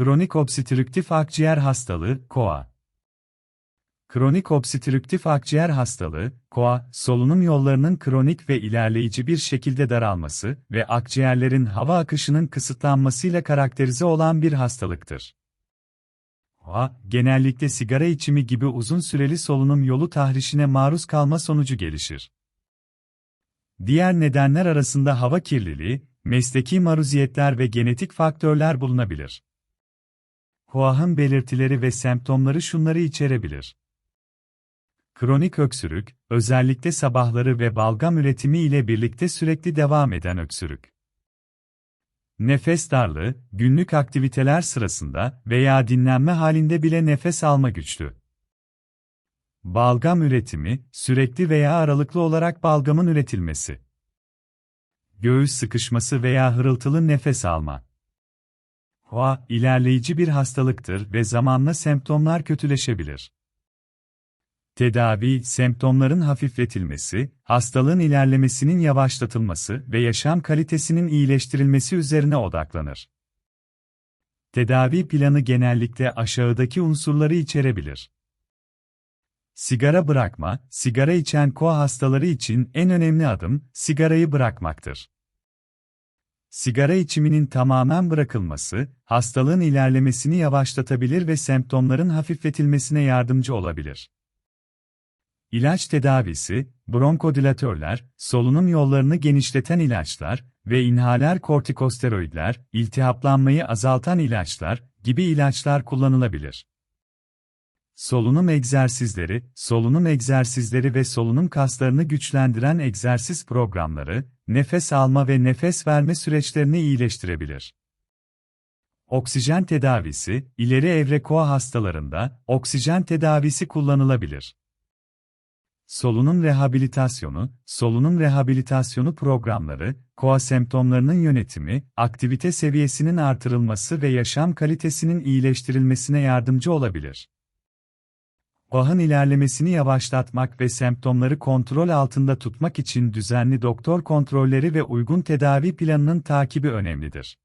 Kronik obstrüktif akciğer hastalığı, KOA. Kronik obstrüktif akciğer hastalığı, KOA, solunum yollarının kronik ve ilerleyici bir şekilde daralması ve akciğerlerin hava akışının kısıtlanmasıyla karakterize olan bir hastalıktır. KOA, genellikle sigara içimi gibi uzun süreli solunum yolu tahrişine maruz kalma sonucu gelişir. Diğer nedenler arasında hava kirliliği, mesleki maruziyetler ve genetik faktörler bulunabilir. Koah'ın belirtileri ve semptomları şunları içerebilir. Kronik öksürük, özellikle sabahları ve balgam üretimi ile birlikte sürekli devam eden öksürük. Nefes darlığı, günlük aktiviteler sırasında veya dinlenme halinde bile nefes alma güçlü. Balgam üretimi, sürekli veya aralıklı olarak balgamın üretilmesi. Göğüs sıkışması veya hırıltılı nefes alma. HOA, ilerleyici bir hastalıktır ve zamanla semptomlar kötüleşebilir. Tedavi, semptomların hafifletilmesi, hastalığın ilerlemesinin yavaşlatılması ve yaşam kalitesinin iyileştirilmesi üzerine odaklanır. Tedavi planı genellikle aşağıdaki unsurları içerebilir. Sigara bırakma, sigara içen koa hastaları için en önemli adım, sigarayı bırakmaktır. Sigara içiminin tamamen bırakılması, hastalığın ilerlemesini yavaşlatabilir ve semptomların hafifletilmesine yardımcı olabilir. İlaç tedavisi, bronkodilatörler, solunum yollarını genişleten ilaçlar ve inhaler kortikosteroidler, iltihaplanmayı azaltan ilaçlar gibi ilaçlar kullanılabilir. Solunum egzersizleri, solunum egzersizleri ve solunum kaslarını güçlendiren egzersiz programları, nefes alma ve nefes verme süreçlerini iyileştirebilir. Oksijen tedavisi, ileri evre koa hastalarında, oksijen tedavisi kullanılabilir. Solunum rehabilitasyonu, solunum rehabilitasyonu programları, koa semptomlarının yönetimi, aktivite seviyesinin artırılması ve yaşam kalitesinin iyileştirilmesine yardımcı olabilir. OAH'ın ilerlemesini yavaşlatmak ve semptomları kontrol altında tutmak için düzenli doktor kontrolleri ve uygun tedavi planının takibi önemlidir.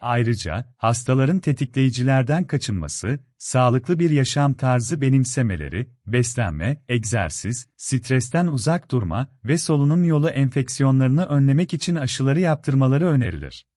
Ayrıca, hastaların tetikleyicilerden kaçınması, sağlıklı bir yaşam tarzı benimsemeleri, beslenme, egzersiz, stresten uzak durma ve solunum yolu enfeksiyonlarını önlemek için aşıları yaptırmaları önerilir.